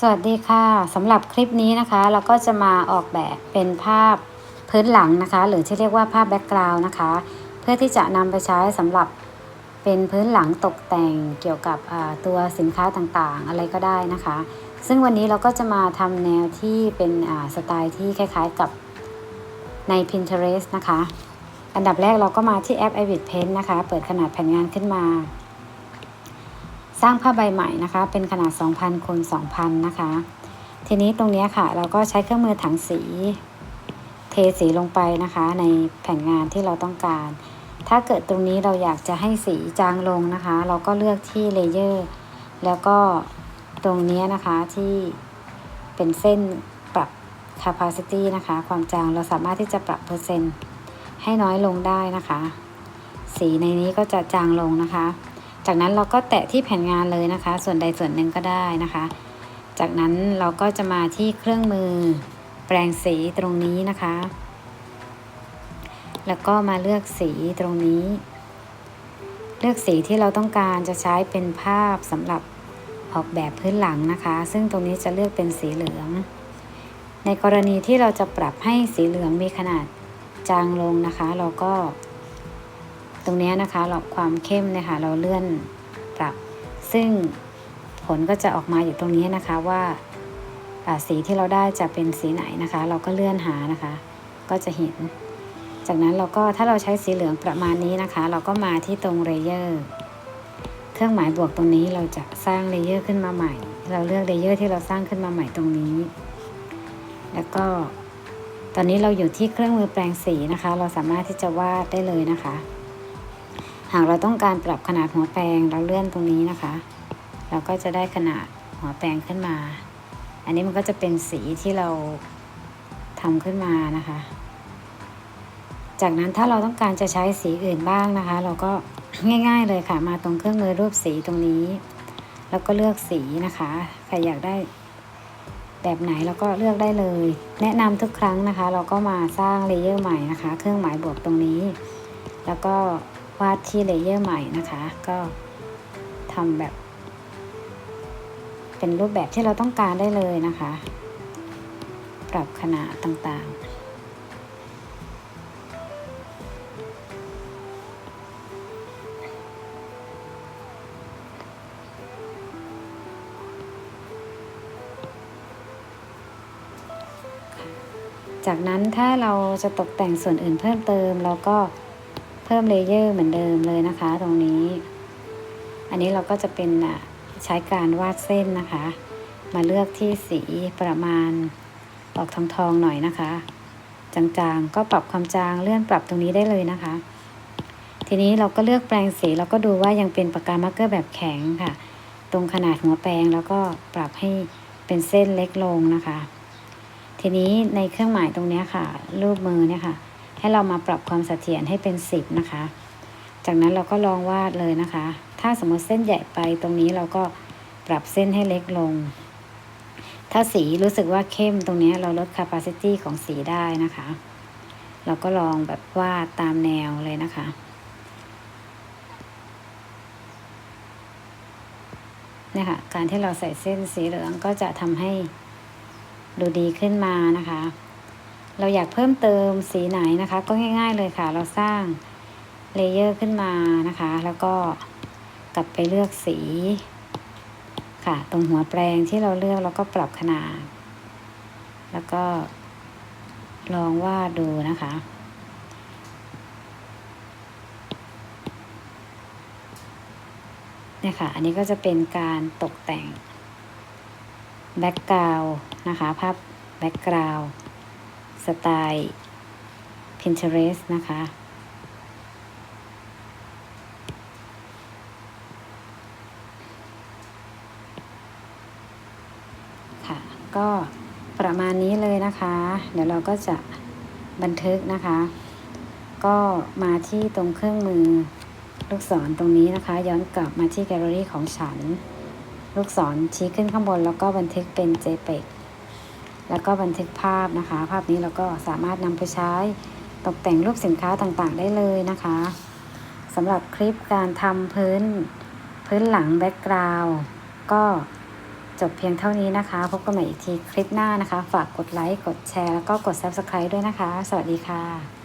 สวัสดีค่ะสำหรับคลิปนี้นะคะ เราก็จะมาออกแบบเป็นภาพพื้นหลังนะคะ หรือที่เรียกว่าภาพแบ็กกราวน์นะคะ เพื่อที่จะนำไปใช้สำหรับเป็นพื้นหลังตกแต่งเกี่ยวกับตัวสินค้าต่างๆ อะไรก็ได้นะคะ ซึ่งวันนี้เราก็จะมาทำแนวที่เป็นสไตล์ที่คล้ายๆกับใน Pinterest นะคะ อันดับแรกเราก็มาที่แอป Avid Paint นะคะ เปิดขนาดแผ่นงานขึ้นมา สร้างผ้าใบใหม่นะคะ เป็นขนาด 2,000คูณ2,000 นะคะ ทีนี้ตรงนี้ค่ะ เราก็ใช้เครื่องมือถังสี เทสีลงไปนะคะ ในแผ่นงานที่เราต้องการ ถ้าเกิดตรงนี้เราอยากจะให้สีจางลงนะคะ เราก็เลือกที่เลเยอร์ แล้วก็ตรงนี้นะคะที่เป็นเส้นปรับ capacity นะคะ ความจางเราสามารถที่จะปรับเปอร์เซ็นต์ให้น้อยลงได้นะคะ สีในนี้ก็จะจางลงนะคะ จากนั้นเราก็แตะที่แผ่นงานเลยนะคะ ส่วนใดส่วนหนึ่งก็ได้นะคะ จากนั้นเราก็จะมาที่เครื่องมือแปรงสีตรงนี้นะคะ แล้วก็มาเลือกสีตรงนี้ เลือกสีที่เราต้องการจะใช้เป็นภาพสำหรับออกแบบพื้นหลังนะคะ ซึ่งตรงนี้จะเลือกเป็นสีเหลือง ในกรณีที่เราจะปรับให้สีเหลืองมีขนาดจางลงนะคะ เราก็ ตรงนี้นะคะเราความเข้มนี่ยค่ะเราเลื่อนปรับ ซึ่งผลก็จะออกมาอยู่ตรงนี้นะคะว่าสีที่เราได้จะเป็นสีไหนนะคะ เราก็เลื่อนหานะคะ ก็จะเห็น จากนั้นเราก็ถ้าเราใช้สีเหลืองประมาณนี้นะคะ เราก็มาที่ตรงเลเยอร์เครื่องหมายบวกตรงนี้เราจะสร้างเลเยอร์ขึ้นมาใหม่ เราเลือกเลเยอร์ที่เราสร้างขึ้นมาใหม่ตรงนี้ แล้วก็ตอนนี้เราอยู่ที่เครื่องมือแปรงสีนะคะ เราสามารถที่จะวาดได้เลยนะคะ หากเราต้องการปรับขนาดหัวแปรงเราเลื่อนตรงนี้นะคะ เราก็จะได้ขนาดหัวแปรงขึ้นมา อันนี้มันก็จะเป็นสีที่เราทำขึ้นมานะคะ จากนั้นถ้าเราต้องการจะใช้สีอื่นบ้างนะคะ เราก็ง่าย ๆเลยค่ะมาตรงเครื่องมือรูปสีตรงนี้ แล้วก็เลือกสีนะคะใครอยากได้แบบไหนเราก็เลือกได้เลย แนะนำทุกครั้งนะคะ เราก็มาสร้างเลเยอร์ใหม่นะคะ เครื่องหมายบวกตรงนี้ แล้วก็ วาดที่เลเยอร์ใหม่นะคะ ก็ทำแบบ เป็นรูปแบบที่เราต้องการได้เลยนะคะ ปรับขนาดต่างๆจากนั้นถ้าเราจะตกแต่งส่วนอื่นเพิ่มเติมเราก็ เพิ่มเลเยอร์เหมือนเดิมเลยนะคะ ตรงนี้ อันนี้เราก็จะเป็นอะใช้การวาดเส้นนะคะ มาเลือกที่สีประมาณออกทองทองหน่อยนะคะ จางๆ ก็ปรับความจางเลื่อนปรับตรงนี้ได้เลยนะคะ ทีนี้เราก็เลือกแปรงสีแล้วก็ดูว่ายังเป็นปากกามาร์กเกอร์แบบแข็งค่ะ ตรงขนาดหัวแปรงแล้วก็ปรับให้เป็นเส้นเล็กลงนะคะ ทีนี้ในเครื่องหมายตรงนี้ค่ะ รูปมือเนี่ยค่ะ ให้เรามาปรับความเสถียรให้เป็นสิบนะคะ จากนั้นเราก็ลองวาดเลยนะคะ ถ้าสมมติเส้นใหญ่ไปตรงนี้เราก็ปรับเส้นให้เล็กลง ถ้าสีรู้สึกว่าเข้มตรงนี้เราลด capacity ของสีได้นะคะ เราก็ลองแบบวาดตามแนวเลยนะคะนี่ค่ะการที่เราใส่เส้นสีเหลืองก็จะทำให้ดูดีขึ้นมานะคะ เราอยากเพิ่มเติมสีไหนนะคะ ก็ง่าย ๆเลยค่ะ เราสร้างเลเยอร์ขึ้นมานะคะ แล้วก็กลับไปเลือกสี ค่ะ ตรงหัวแปรงที่เราเลือกเราก็ปรับขนาด แล้วก็ลองวาดดูนะคะ เนี่ยค่ะ อันนี้ก็จะเป็นการตกแต่งแบ็กกราวนะคะ ภาพแบ็กกราว สไตล์ Pinterest นะคะ ค่ะ ก็ประมาณนี้เลยนะคะ เดี๋ยวเราก็จะบันทึกนะคะ ก็มาที่ตรงเครื่องมือลูกศรตรงนี้นะคะ ย้อนกลับมาที่แกลเลอรี่ของฉัน ลูกศรชี้ขึ้นข้างบนแล้วก็บันทึกเป็น JPEG แล้วก็บันทึกภาพนะคะ ภาพนี้เราก็สามารถนำไปใช้ตกแต่งรูปสินค้าต่างๆ ได้เลยนะคะสำหรับคลิปการทำพื้นพื้นหลังแบ็กกราวด์ก็จบเพียงเท่านี้นะคะ พบกันใหม่อีกทีคลิปหน้านะคะ ฝากกดไลค์ กดแชร์ แล้วก็กด Subscribe ด้วยนะคะ สวัสดีค่ะ